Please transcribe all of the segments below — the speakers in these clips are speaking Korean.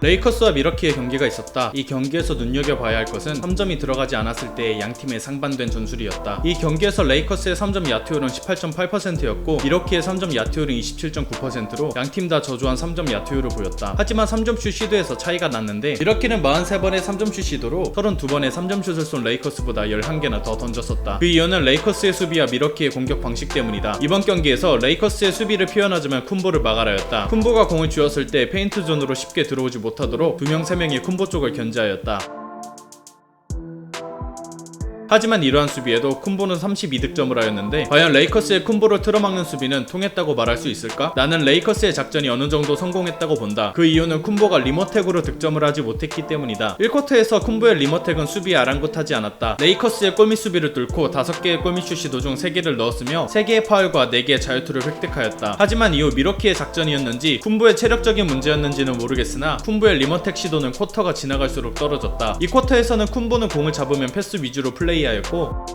레이커스와 미러키의 경기가 있었다. 이 경기에서 눈여겨봐야 할 것은 3점이 들어가지 않았을 때의 양 팀의 상반된 전술이었다. 이 경기에서 레이커스의 3점 야투율은 18.8%였고 미러키의 3점 야투율은 27.9%로 양 팀 다 저조한 3점 야투율을 보였다. 하지만 3점 슛 시도에서 차이가 났는데 미러키는 43번의 3점 슛 시도로 32번의 3점 슛을 쏜 레이커스보다 11개나 더 던졌었다. 그 이유는 레이커스의 수비와 미러키의 공격 방식 때문이다. 이번 경기에서 레이커스의 수비를 표현하자면 쿤보를 막아라였다. 쿤보가 공을 쥐었을 때 페인트 존으로 쉽게 들어오지 못 하도록 2명 3명이 쿤보 쪽을 견제하였다. 하지만 이러한 수비에도 쿤보는 32득점을 하였는데 과연 레이커스의 쿤보를 틀어막는 수비는 통했다고 말할 수 있을까? 나는 레이커스의 작전이 어느 정도 성공했다고 본다. 그 이유는 쿤보가 리머텍으로 득점을 하지 못했기 때문이다. 1쿼터에서 쿤보의 리머텍은 수비에 아랑곳하지 않았다. 레이커스의 골밑 수비를 뚫고 5개의 골밑 슛이 도중 3개를 넣었으며 3개의 파울과 4개의 자유투를 획득하였다. 하지만 이후 미러키의 작전이었는지 쿤보의 체력적인 문제였는지는 모르겠으나 쿤보의 리머텍 시도는 쿼터가 지나갈수록 떨어졌다. 이 쿼터에서는 쿤보는 공을 잡으면 패스 위주로 플레이 하였고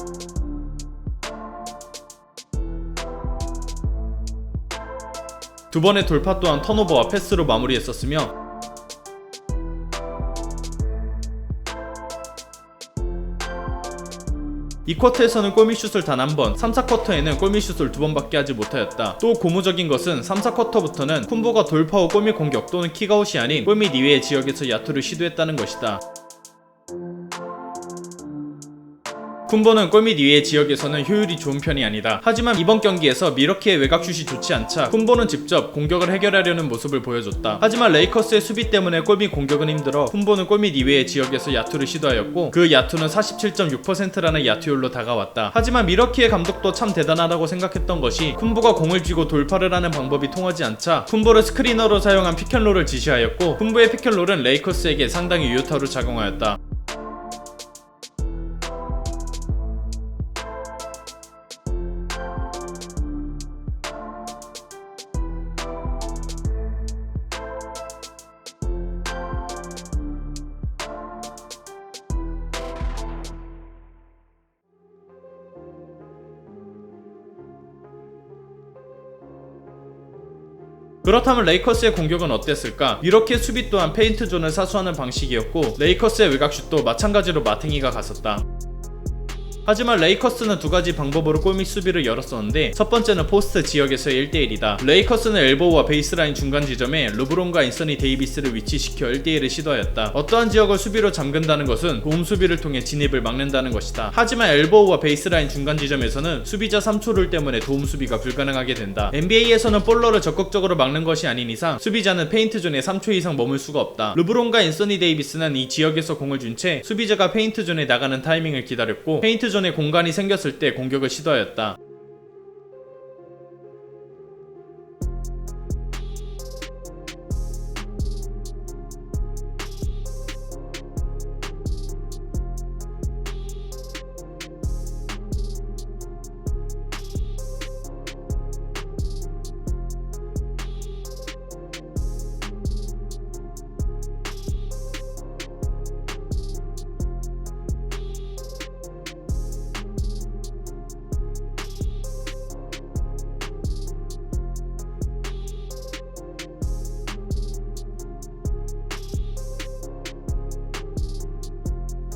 두 번의 돌파 또한 턴오버와 패스로 마무리했었으며 이 쿼터에서는 골밑슛을 단 한 번, 3, 4쿼터에는 골밑슛을 두 번밖에 하지 못하였다. 또 고무적인 것은 3, 4쿼터부터는 쿤보가 돌파 후 골밑 공격 또는 킥아웃이 아닌 골밑 이외의 지역에서 야투를 시도했다는 것이다. 쿤보는 골밑 이외의 지역에서는 효율이 좋은 편이 아니다. 하지만 이번 경기에서 미러키의 외곽슛이 좋지 않자 쿤보는 직접 공격을 해결하려는 모습을 보여줬다. 하지만 레이커스의 수비 때문에 골밑 공격은 힘들어 쿤보는 골밑 이외의 지역에서 야투를 시도하였고 그 야투는 47.6%라는 야투율로 다가왔다. 하지만 미러키의 감독도 참 대단하다고 생각했던 것이 쿤보가 공을 쥐고 돌파를 하는 방법이 통하지 않자 쿤보를 스크리너로 사용한 피켄롤을 지시하였고 쿤보의 피켄롤은 레이커스에게 상당히 유효타로 작용하였다. 그렇다면 레이커스의 공격은 어땠을까? 이렇게 수비 또한 페인트 존을 사수하는 방식이었고 레이커스의 외곽슛도 마찬가지로 마탱이가 갔었다. 하지만 레이커스는 두 가지 방법으로 골밑 수비를 열었었는데 첫 번째는 포스트 지역에서의 1대1이다. 레이커스는 엘보우와 베이스라인 중간 지점에 르브론과 인서니 데이비스를 위치시켜 1대1을 시도하였다. 어떠한 지역을 수비로 잠근다는 것은 도움 수비를 통해 진입을 막는다는 것이다. 하지만 엘보우와 베이스라인 중간 지점에서는 수비자 3초를 때문에 도움 수비가 불가능하게 된다. NBA에서는 볼러를 적극적으로 막는 것이 아닌 이상 수비자는 페인트 존에 3초 이상 머물 수가 없다. 르브론과 인서니 데이비스는 이 지역에서 공을 준 채 수비자가 페인트 존에 나가는 타이밍을 기다렸고 페인트 존에 공간이 생겼을 때 공격을 시도하였다.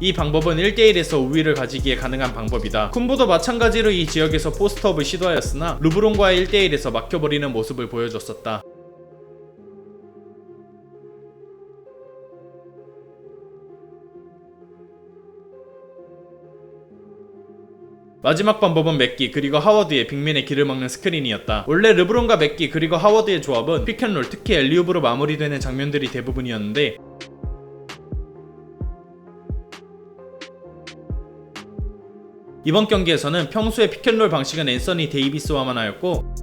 이 방법은 1대1에서 우위를 가지기에 가능한 방법이다. 쿤보도 마찬가지로 이 지역에서 포스트업을 시도하였으나 르브론과의 1대1에서 막혀버리는 모습을 보여줬었다. 마지막 방법은 맥기 그리고 하워드의 빅맨의 길을 막는 스크린이었다. 원래 르브론과 맥기 그리고 하워드의 조합은 픽앤롤 특히 엘리웁으로 마무리되는 장면들이 대부분이었는데 이번 경기에서는 평소의 피켄롤 방식은 앤서니 데이비스와만 하였고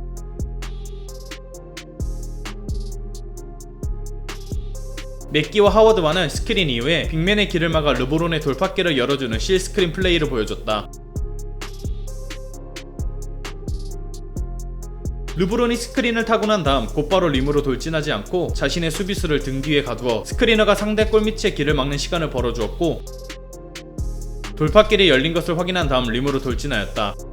맥기와 하워드와는 스크린 이후에 빅맨의 길을 막아 르브론의 돌파길을 열어주는 실 스크린 플레이를 보여줬다. 르브론이 스크린을 타고 난 다음 곧바로 림으로 돌진하지 않고 자신의 수비수를 등 뒤에 가두어 스크리너가 상대 골밑의 길을 막는 시간을 벌어주었고 돌파길이 열린 것을 확인한 다음 림으로 돌진하였다.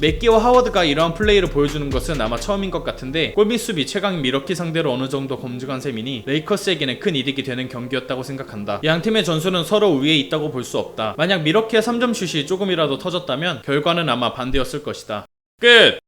맥기와 하워드가 이러한 플레이를 보여주는 것은 아마 처음인 것 같은데 골밑 수비 최강인 미러키 상대로 어느 정도 검증한 셈이니 레이커스에게는 큰 이득이 되는 경기였다고 생각한다. 양 팀의 전술은 서로 우위에 있다고 볼 수 없다. 만약 미러키의 3점 슛이 조금이라도 터졌다면 결과는 아마 반대였을 것이다. 끝!